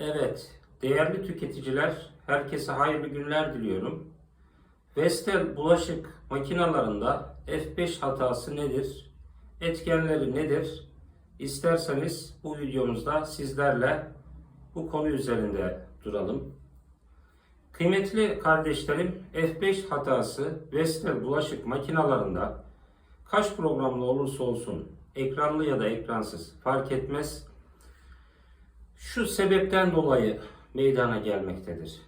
Evet, değerli tüketiciler, herkese hayırlı günler diliyorum. Vestel bulaşık makinalarında F5 hatası nedir? Etkenleri nedir? İsterseniz bu videomuzda sizlerle bu konu üzerinde duralım. Kıymetli kardeşlerim, F5 hatası Vestel bulaşık makinalarında kaç programlı olursa olsun, ekranlı ya da ekransız fark etmez, şu sebepten dolayı meydana gelmektedir.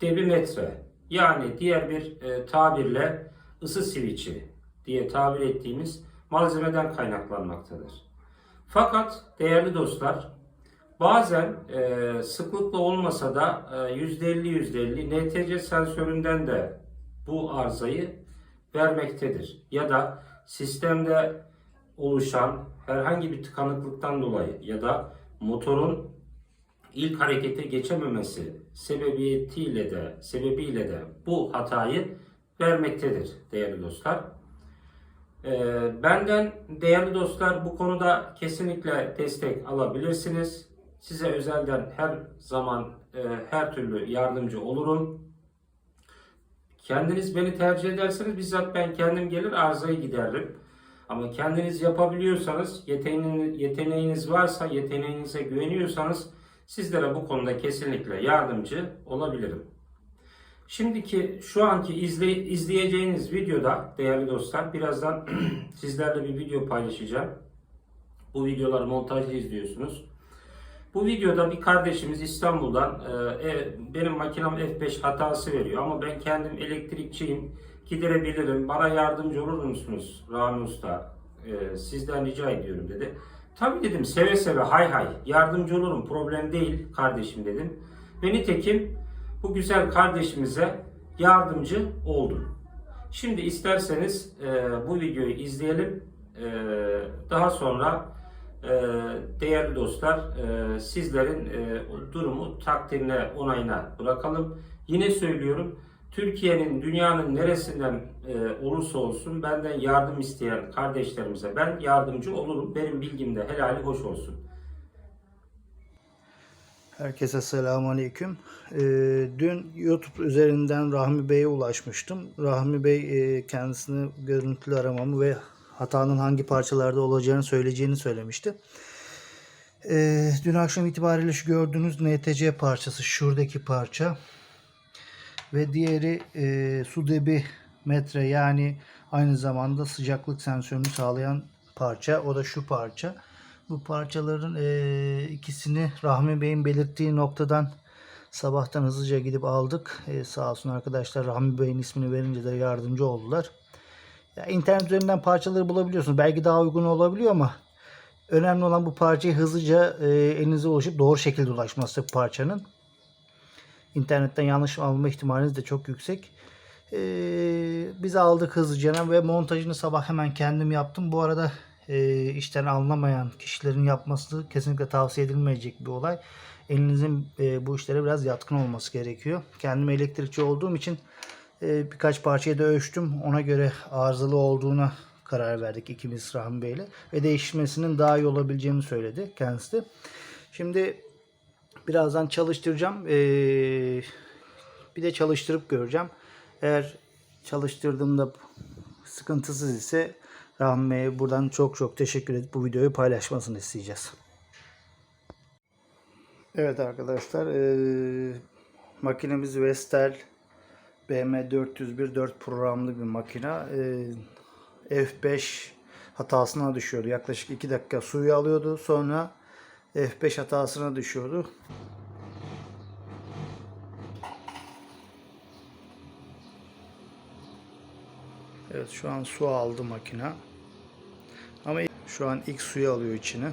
Debimetre yani diğer bir e, tabirle ısı switchi diye tabir ettiğimiz malzemeden kaynaklanmaktadır. Fakat değerli dostlar bazen e, sıklıkla olmasa da e, %50 %50 NTC sensöründen de bu arızayı vermektedir. Ya da sistemde oluşan herhangi bir tıkanıklıktan dolayı ya da motorun ilk harekete geçememesi sebebiyetiyle de sebebiyle de bu hatayı vermektedir değerli dostlar. Ee, benden değerli dostlar bu konuda kesinlikle destek alabilirsiniz. Size özelden her zaman e, her türlü yardımcı olurum. Kendiniz beni tercih ederseniz bizzat ben kendim gelir arızayı gideririm. Ama kendiniz yapabiliyorsanız, yeteneğiniz, varsa, yeteneğinize güveniyorsanız sizlere bu konuda kesinlikle yardımcı olabilirim. Şimdiki şu anki izle, izleyeceğiniz videoda değerli dostlar birazdan sizlerle bir video paylaşacağım. Bu videoları montajlı izliyorsunuz. Bu videoda bir kardeşimiz İstanbul'dan e, e, benim makinem F5 hatası veriyor ama ben kendim elektrikçiyim giderebilirim bana yardımcı olur musunuz Rami Usta E, sizden rica ediyorum dedi. Tabii dedim seve seve hay hay yardımcı olurum problem değil kardeşim dedim. Ve nitekim bu güzel kardeşimize yardımcı oldum. Şimdi isterseniz e, bu videoyu izleyelim. E, daha sonra e, değerli dostlar e, sizlerin e, durumu takdirine onayına bırakalım. Yine söylüyorum Türkiye'nin dünyanın neresinden e, olursa olsun benden yardım isteyen kardeşlerimize ben yardımcı olurum. Benim bilgimde helali hoş olsun. Herkese selamun aleyküm. Ee, dün YouTube üzerinden Rahmi Bey'e ulaşmıştım. Rahmi Bey e, kendisini görüntülü aramamı ve hatanın hangi parçalarda olacağını söyleyeceğini söylemişti. Ee, dün akşam itibariyle şu gördüğünüz NTC parçası, şuradaki parça ve diğeri e, su debi metre yani aynı zamanda sıcaklık sensörünü sağlayan parça. O da şu parça. Bu parçaların e, ikisini Rahmi Bey'in belirttiği noktadan sabahtan hızlıca gidip aldık. E, sağ olsun arkadaşlar Rahmi Bey'in ismini verince de yardımcı oldular. Ya, internet üzerinden parçaları bulabiliyorsunuz. Belki daha uygun olabiliyor ama önemli olan bu parçayı hızlıca e, elinize ulaşıp doğru şekilde ulaşması parçanın. İnternetten yanlış alma ihtimaliniz de çok yüksek. Ee, biz aldık hızlıca ve montajını sabah hemen kendim yaptım. Bu arada e, işten anlamayan kişilerin yapması kesinlikle tavsiye edilmeyecek bir olay. Elinizin e, bu işlere biraz yatkın olması gerekiyor. Kendim elektrikçi olduğum için e, birkaç parçayı da ölçtüm. Ona göre arızalı olduğuna karar verdik ikimiz Rahmi Bey'le. Ve değişmesinin daha iyi olabileceğini söyledi kendisi de. Şimdi birazdan çalıştıracağım. Ee, bir de çalıştırıp göreceğim. Eğer çalıştırdığımda sıkıntısız ise Rahmi Bey'e buradan çok çok teşekkür edip bu videoyu paylaşmasını isteyeceğiz. Evet arkadaşlar ee, makinemiz Vestel BM401 4 programlı bir makina. Ee, F5 hatasına düşüyordu. Yaklaşık 2 dakika suyu alıyordu. Sonra F5 hatasına düşüyordu. Evet şu an su aldı makina. Ama şu an ilk suyu alıyor içine.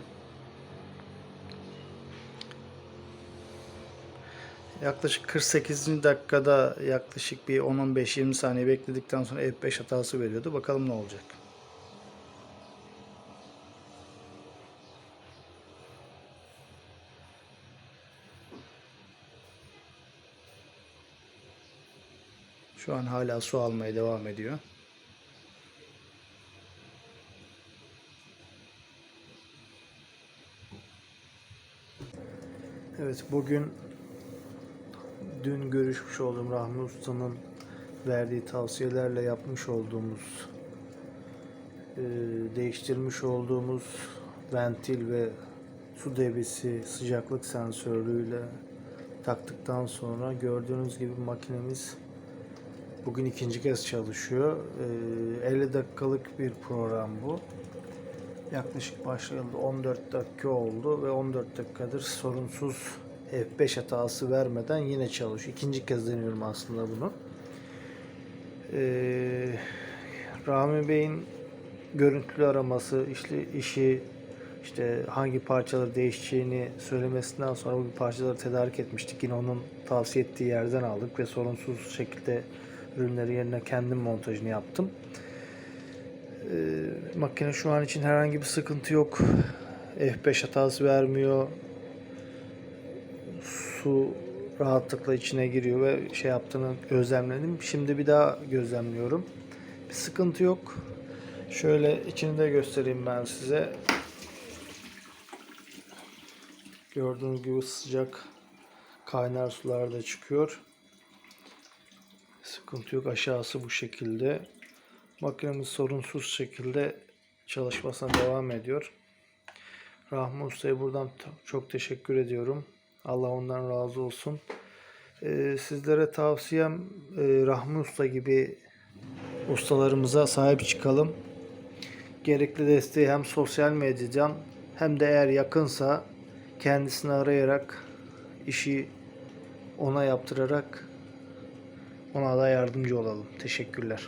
Yaklaşık 48. dakikada yaklaşık bir 10-15-20 saniye bekledikten sonra F5 hatası veriyordu. Bakalım ne olacak. Şu an hala su almaya devam ediyor. Evet bugün dün görüşmüş olduğum Rahmi Usta'nın verdiği tavsiyelerle yapmış olduğumuz e, değiştirmiş olduğumuz ventil ve su debisi sıcaklık sensörlüğüyle taktıktan sonra gördüğünüz gibi makinemiz bugün ikinci kez çalışıyor. E, 50 dakikalık bir program bu. Yaklaşık başlayalı 14 dakika oldu ve 14 dakikadır sorunsuz F5 hatası vermeden yine çalışıyor. İkinci kez deniyorum aslında bunu. Ee, Rami Bey'in görüntülü araması, işte işi işte hangi parçaları değişeceğini söylemesinden sonra bu parçaları tedarik etmiştik. Yine onun tavsiye ettiği yerden aldık ve sorunsuz şekilde ürünleri yerine kendim montajını yaptım. Ee, makine şu an için herhangi bir sıkıntı yok. F5 hatası vermiyor. Su rahatlıkla içine giriyor ve şey yaptığını gözlemledim. Şimdi bir daha gözlemliyorum. Bir sıkıntı yok. Şöyle içini de göstereyim ben size. Gördüğünüz gibi sıcak kaynar sular da çıkıyor. Sıkıntı yok. Aşağısı bu şekilde. Makinemiz sorunsuz şekilde çalışmasına devam ediyor. Rahmi Usta'ya buradan çok teşekkür ediyorum. Allah ondan razı olsun. Ee, sizlere tavsiyem e, Rahmi Usta gibi ustalarımıza sahip çıkalım. Gerekli desteği hem sosyal medyadan hem de eğer yakınsa kendisini arayarak işi ona yaptırarak ona da yardımcı olalım. Teşekkürler.